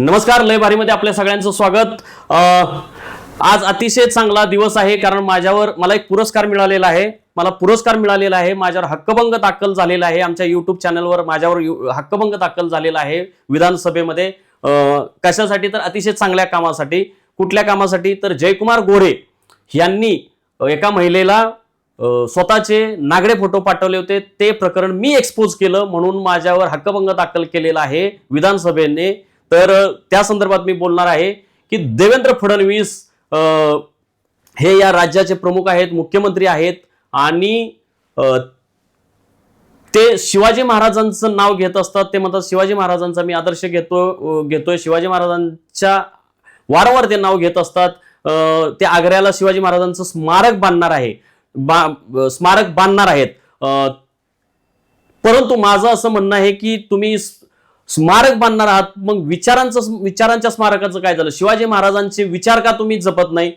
नमस्कार लय भारीमध्ये आपल्या सगळ्यांचं स्वागत. आज अतिशय चांगला दिवस आहे कारण माझ्यावर मला एक पुरस्कार मिळालेला आहे. मला पुरस्कार मिळालेला आहे माझ्यावर हक्कभंग दाखल झालेला आहे आमच्या युट्यूब चॅनलवर माझ्यावर हक्कभंग दाखल झालेला आहे विधानसभेमध्ये. कशासाठी तर अतिशय चांगल्या कामासाठी. कुठल्या कामासाठी? तर जयकुमार गोरे यांनी एका महिलेला स्वतःचे नागडे फोटो पाठवले होते. ते प्रकरण मी एक्सपोज केलं म्हणून माझ्यावर हक्कभंग दाखल केलेला आहे विधानसभेने. तर त्या संदर्भात मी बोलणार आहे की देवेंद्र फडणवीस हे या राज्याचे प्रमुख आहेत मुख्यमंत्री आहेत आणि ते शिवाजी महाराजांचं नाव घेत असतात. ते म्हणतात शिवाजी महाराजांचा मी आदर्श घेतो घेतोय. शिवाजी महाराजांच्या वारंवार ते नाव घेत असतात. ते आग्र्याला शिवाजी महाराजांचं स्मारक बांधणार आहे. बा स्मारक बांधणार आहेत. परंतु माझं असं म्हणणं आहे की तुम्ही स्मारक बांधणार आहात मग विचारांचं विचारांच्या स्मारकाचं काय झालं? शिवाजी महाराजांचे विचार का तुम्ही जपत नाही?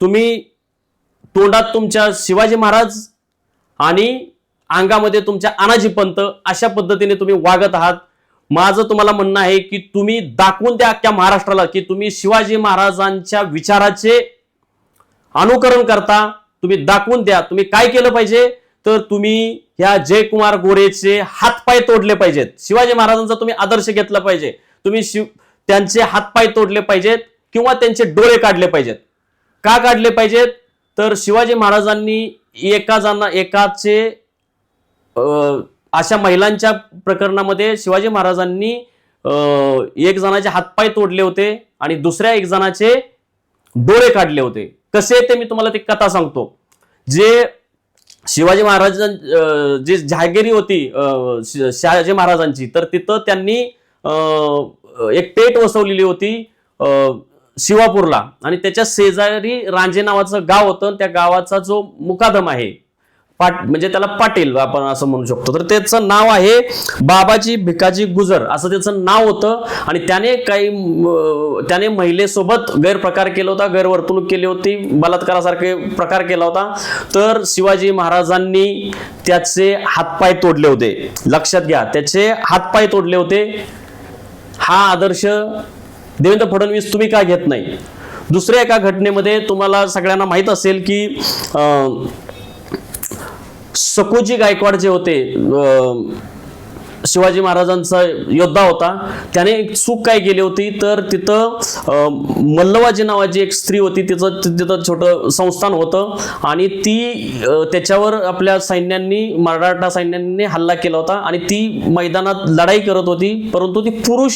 तुम्ही तोंडात तुमच्या शिवाजी महाराज आणि अंगामध्ये तुमच्या अनाजी पंत अशा पद्धतीने तुम्ही वागत आहात. माझं तुम्हाला म्हणणं आहे की तुम्ही दाखवून द्या अख्ख्या महाराष्ट्राला की तुम्ही शिवाजी महाराजांच्या विचाराचे अनुकरण करता. तुम्ही दाखवून द्या. तुम्ही काय केलं पाहिजे? तर तुम्ही ह्या जयकुमार गोरेचे हातपाय तोडले पाहिजेत. शिवाजी महाराजांचा तुम्ही आदर्श घेतला पाहिजे. तुम्ही शिव त्यांचे हातपाय तोडले पाहिजेत किंवा त्यांचे डोळे काढले पाहिजेत. का काढले पाहिजेत? तर शिवाजी महाराजांनी एका जण एकाचे अशा महिलांच्या प्रकरणामध्ये शिवाजी महाराजांनी एक जणाचे हातपाय तोडले होते आणि दुसऱ्या एक जणाचे डोळे काढले होते. कसे ते मी तुम्हाला ती कथा सांगतो. जे शिवाजी महाराजां जी जहागिरी होती शहाजी महाराजांची तर तिथं त्यांनी एक पेट वसवलेली होती शिवापूरला. आणि त्याच्या शेजारी रांजे नावाचं गाव होतं त्या गावाचा जो मुकादम आहे पाट म्हणजे त्याला पाटील आपण असं म्हणू शकतो. तर त्याचं नाव आहे बाबाजी भिकाजी गुजर. असं त्याचं नाव होतं. आणि त्याने काही त्याने महिलेसोबत गैरप्रकार केला होता गैरवर्तणूक केली होती बलात्कारासारखे प्रकार केला होता. तर शिवाजी महाराजांनी त्याचे हातपाय तोडले होते. लक्षात घ्या त्याचे हातपाय तोडले होते. हा आदर्श देवेंद्र फडणवीस तुम्ही का घेत नाही? दुसऱ्या एका घटनेमध्ये तुम्हाला सगळ्यांना माहीत असेल की सकोजी गायकवाड जे होते शिवाजी महाराजांचा योद्धा होता. त्याने एक चूक काय केली होती? तर तिथं मल्लवाजी नावाची एक स्त्री होती. तिचं तिथं छोटं संस्थान होतं. आणि ती त्याच्यावर आपल्या सैन्यांनी मराठा सैन्यांनी हल्ला केला होता. आणि ती मैदानात लढाई करत होती. परंतु ती पुरुष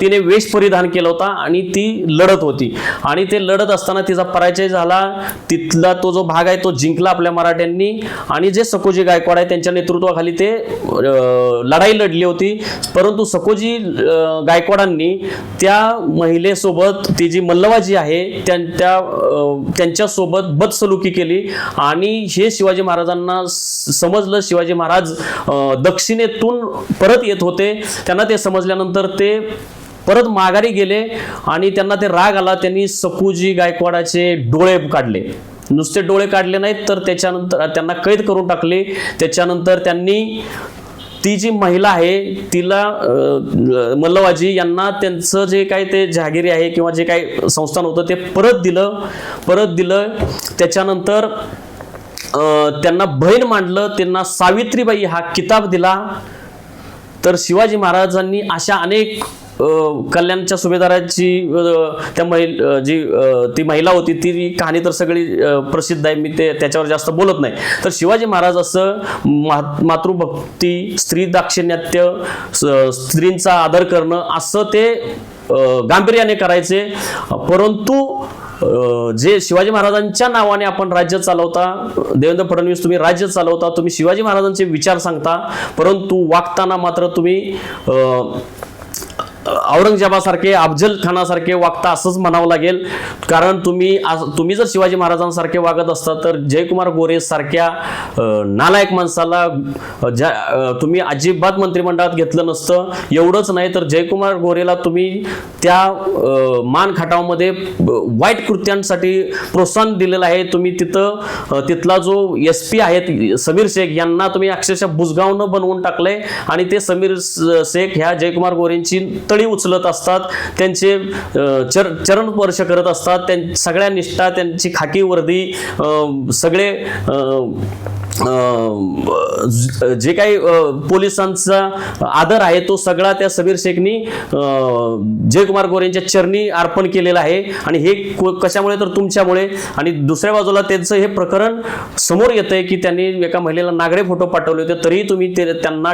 तिने वेश परिधान केला होता आणि ती लढत होती. आणि ते लढत असताना तिचा पराजय झाला. तिथला तो जो भाग आहे तो जिंकला आपल्या मराठ्यांनी. आणि जे सकोजी गायकवाड आहे त्यांच्या नेतृत्वाखाली ते अं, लढाई लढली होती. परंतु सकोजी गायकवाडांनी त्या महिलेसोबत ती जी मल्लवाजी आहे त्या त्या, त्यांच्यासोबत बदसलुकी केली. आणि हे शिवाजी महाराजांना स- समजलं. शिवाजी महाराज दक्षिणेतून परत येत होते. त्यांना ते समजल्यानंतर ते परत माघारी गेले आणि त्यांना ते राग आला. त्यांनी सकुजी गायकवाडाचे डोळे काढले. नुसते डोळे काढले नाहीत तर त्याच्यानंतर त्यांना कैद करून टाकले. त्याच्यानंतर त्यांनी ती जी महिला आहे तिला मल्लवाजी यांना त्यांचं जे काही ते जहागिरी आहे किंवा जे काही संस्थान होतं ते परत दिलं. परत दिलं. त्याच्यानंतर त्यांना बहीण मांडलं. त्यांना सावित्रीबाई हा किताब दिला. तर शिवाजी महाराजांनी अशा अनेक कल्याणच्या सुभेदाराची त्या महिल जी ती महिला होती ती कहाणी तर सगळी प्रसिद्ध आहे मी ते त्याच्यावर जास्त बोलत नाही. तर शिवाजी महाराज असं मा- मातृभक्ती स्त्री दाक्षिण्यात्य स्त्रींचा आदर करणं असं ते गांभीर्याने करायचे. परंतु जे शिवाजी महाराजांच्या नावाने आपण राज्य चालवता देवेंद्र फडणवीस तुम्ही राज्य चालवता तुम्ही शिवाजी महाराजांचे विचार सांगता परंतु वागताना मात्र तुम्ही औरंगजेबासारखे अफजल खानासारखे वागता असंच म्हणावं लागेल. कारण तुम्ही आज- तुम्ही जर शिवाजी महाराजांसारखे वागत असता तर जयकुमार गोरे सारख्या नालायक माणसाला ज्या तुम्ही अजिबात मंत्रिमंडळात घेतलं नसतं एवढंच नाही तर जयकुमार गोरेला तुम्ही त्या मान खटावमध्ये वाईट कृत्यांसाठी प्रोत्साहन दिलेलं आहे. तुम्ही तिथं तिथला जो एस पी आहेत समीर शेख यांना तुम्ही अक्षरशः बुजगावनं बनवून टाकलंय. आणि ते समीर शेख ह्या जयकुमार गोरेंची तळी उचलत असतात त्यांचे चर चरण स्पर्श करत असतात त्यां सगळ्या निष्ठा त्यांची खाकी वर्दी सगळे जे काही पोलिसांचा आदर आहे तो सगळा त्या सबीर शेखनी जयकुमार गोरेंच्या चरणी अर्पण केलेला आहे. आणि हे को- कशामुळे तर तुमच्यामुळे? आणि दुसऱ्या बाजूला त्यांचं हे प्रकरण समोर येतंय की त्यांनी एका महिलेला नागडे फोटो पाठवले होते तरीही तुम्ही ते त्यांना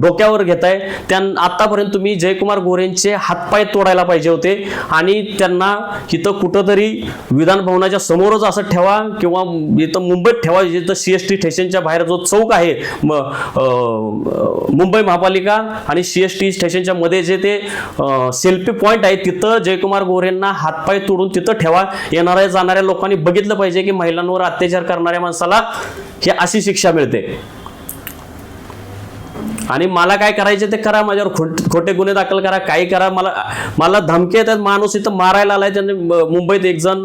डोक्यावर घेताय. त्यां आतापर्यंत तुम्ही जयकुमार गोरेंचे हातपाय तोडायला पाहिजे होते. आणि त्यांना इथं कुठंतरी विधान भवनाच्या समोरच असं ठेवा किंवा इथं मुंबईत ठेवा जिथं सी एस टी स्टेशनच्या बाहेर जो चौक आहे मुंबई महापालिका आणि सी एस टी स्टेशनच्या मध्ये जे ते सेल्फी पॉईंट आहे तिथं जयकुमार गोरेंना हातपाय तोडून तिथं ठेवा. येणाऱ्या जाणाऱ्या लोकांनी बघितलं पाहिजे की महिलांवर अत्याचार करणाऱ्या माणसाला ही अशी शिक्षा मिळते. आणि मला काय करायचे ते करा माझ्यावर खोट खोटे गुन्हे दाखल करा काही करा. मला मला धमकी येतात माणूस इथं मारायला आलाय त्याने मुंबईत एक जण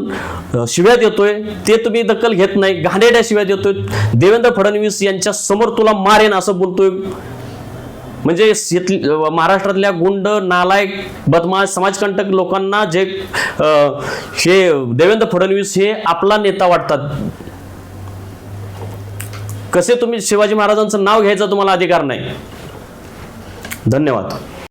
अ, शिव्या देतोय ते तुम्ही दखल घेत नाही घाणेरड्या शिव्या देतोय देवेंद्र फडणवीस यांच्या समोर तुला मारेन असं बोलतोय. म्हणजे महाराष्ट्रातल्या गुंड नालायक बदमाश समाजकंटक लोकांना जे हे देवेंद्र फडणवीस हे आपला नेता वाटतात. कसे तुम्ही शिवाजी महाराजांचं नाव घ्यायचा तुम्हाला अधिकार नाही. धन्यवाद.